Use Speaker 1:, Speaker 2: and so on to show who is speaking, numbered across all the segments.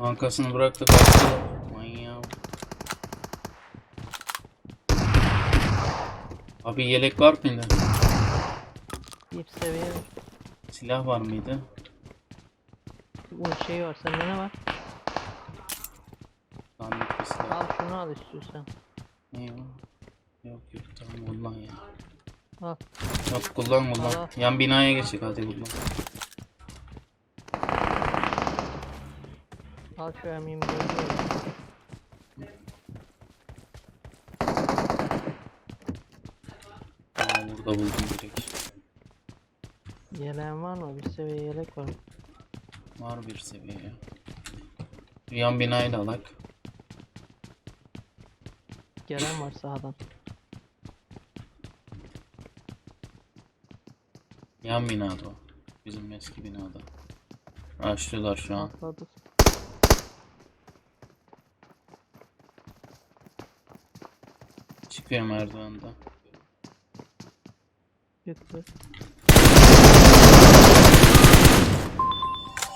Speaker 1: Bankasını bıraktı kaçtı. Manyak. Abi yelek var mıydı?
Speaker 2: Bir seviye
Speaker 1: Silah var mıydı?
Speaker 2: bu şey var. Sende ne var?
Speaker 1: Dandik bir silah.
Speaker 2: Al şunu al istiyorsan.
Speaker 1: Ne? Yok yok tamam kullan ya.
Speaker 2: Al.
Speaker 1: Yok kullan kullan.
Speaker 2: Al, al.
Speaker 1: Yan binaya geçecek hadi kullan.
Speaker 2: Al şu emin.
Speaker 1: Aa burada buldum direkt.
Speaker 2: Yeleğin var mı? Bir seviye yelek var.
Speaker 1: Var bir seviye ya. Yan binayı da alak.
Speaker 2: Gelen var sağdan.
Speaker 1: Yan binada o. Bizim eski binada. Açtılar şu an.
Speaker 2: Atladı.
Speaker 1: Çıkıyor merdivenden.
Speaker 2: Çıktı.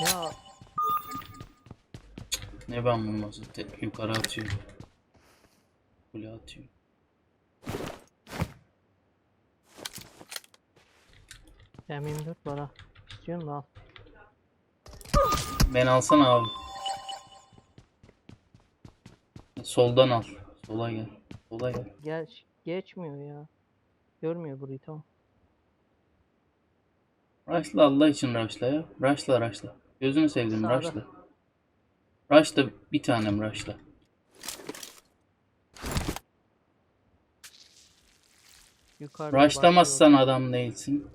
Speaker 2: Ya
Speaker 1: Ne ben vurması? Te- yukarı atıyor. Kule atıyor.
Speaker 2: M24 var ha. İstiyorsun da al.
Speaker 1: Ben alsana abi. Soldan al. Sola gel. Sola gel.
Speaker 2: Geç, geçmiyor ya. Görmüyor burayı tamam.
Speaker 1: Rush'la Allah için rush'la ya. Rush'la rush'la. Gözünü sevdim
Speaker 2: Sağda.
Speaker 1: rush'la. Rush'la bir tanem rush'la.
Speaker 2: Yukarıda
Speaker 1: Rush'lamazsan adam değilsin.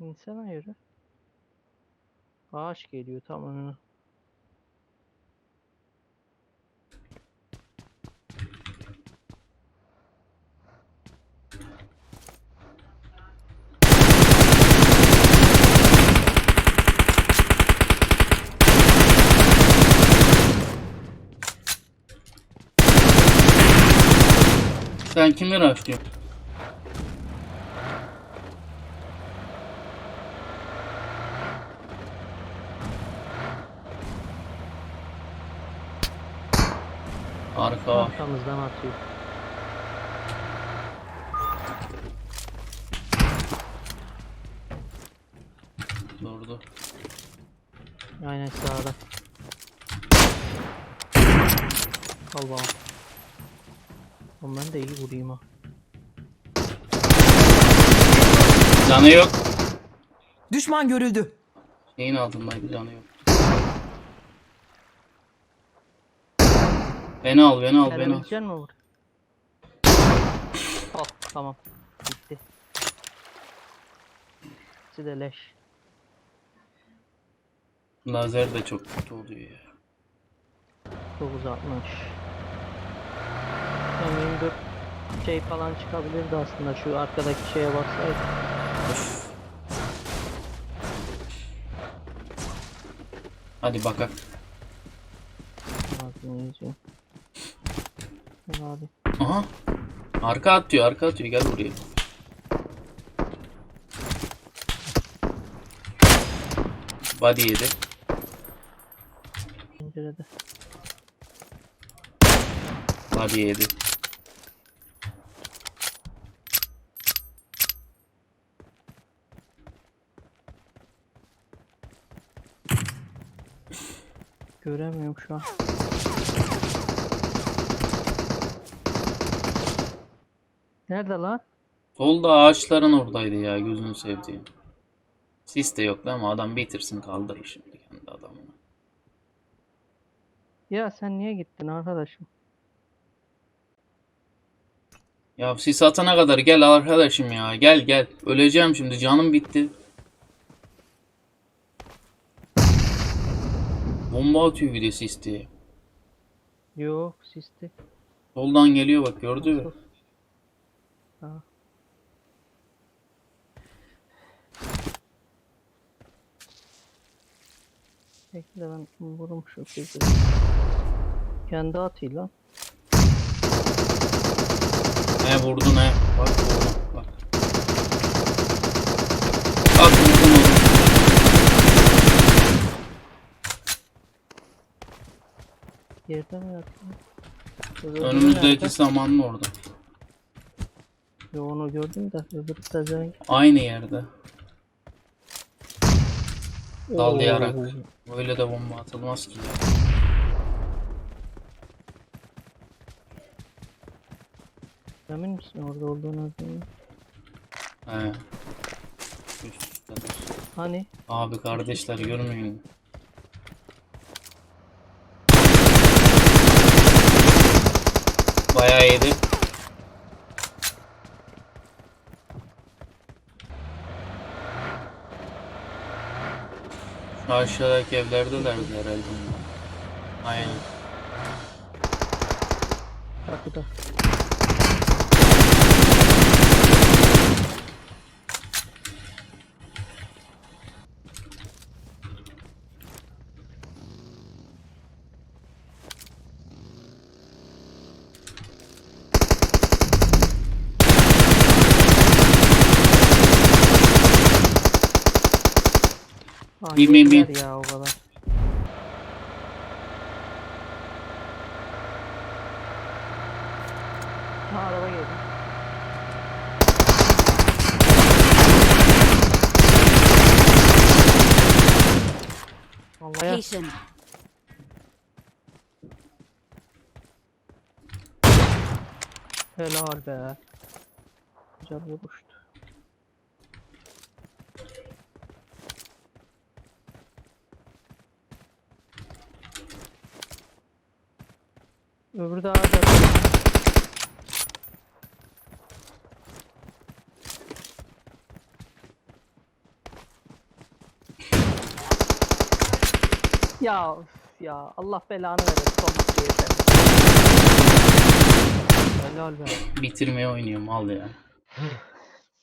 Speaker 2: İnsana yürü. Ağaç geliyor tam önüne.
Speaker 1: Sen kimi rushlıyorsun? Arka var.
Speaker 2: Arkamızdan atıyor.
Speaker 1: Durdu.
Speaker 2: Aynen sağda. Al bana. Oğlum ben de iyi vurayım ha.
Speaker 1: Canı yok.
Speaker 3: Düşman görüldü.
Speaker 1: Neyin altındaydı canı yok. Beni al beni al beni al.
Speaker 2: Gelebilecek mi vur? Al tamam. Bitti. İkisi de leş.
Speaker 1: Lazer de çok kötü oluyor ya.
Speaker 2: 960. M24 şey falan çıkabilirdi aslında şu arkadaki şeye baksaydı.
Speaker 1: Hadi
Speaker 2: yüzüyor. Gel abi.
Speaker 1: Aha. Arka atıyor, arka atıyor. Gel buraya. Body yedi.
Speaker 2: Pencerede.
Speaker 1: Body yedi.
Speaker 2: Göremiyorum şu an. Nerede lan?
Speaker 1: Solda ağaçların oradaydı ya gözünü sevdiğim. Sis de yok ama adam bitirsin kaldırır şimdi kendi adamını.
Speaker 2: Ya sen niye gittin arkadaşım?
Speaker 1: Ya sis atana kadar gel arkadaşım ya gel gel. Öleceğim şimdi canım bitti. Bomba atıyor bir de sis diye.
Speaker 2: Yok sisti.
Speaker 1: Soldan geliyor bak gördü mü?
Speaker 2: Ha. Bekle ben vururum şu kızı. Kendi atıyor lan.
Speaker 1: Ne vurdu ne? Bak vurdu bak. Bak vurdum onu.
Speaker 2: Yerde mi yattı?
Speaker 1: Önümüzdeki samanın orada.
Speaker 2: Yo onu gördüm de öbür pezevenk.
Speaker 1: Aynı yerde. Dallayarak. Böyle de bomba atılmaz ki.
Speaker 2: Emin misin orada olduğunu?
Speaker 1: He. Üst üstedir.
Speaker 2: Hani?
Speaker 1: Abi kardeşler görmüyor musun? Bayağı. Şu aşağıdaki evlerdelerdi herhalde. Aynen.
Speaker 2: Kapıda. Ha,
Speaker 1: Bir mi-
Speaker 2: yediler
Speaker 1: bir-
Speaker 2: ya o kadar. Ha araba geldi. Vallahi
Speaker 4: Location.
Speaker 2: helal be. Güzel vurmuştu. Öbürü de ağaç atıyor. Ya üf ya Allah belanı verir Thomas yeter. Helal be.
Speaker 1: Bitirmeye oynuyor mal ya.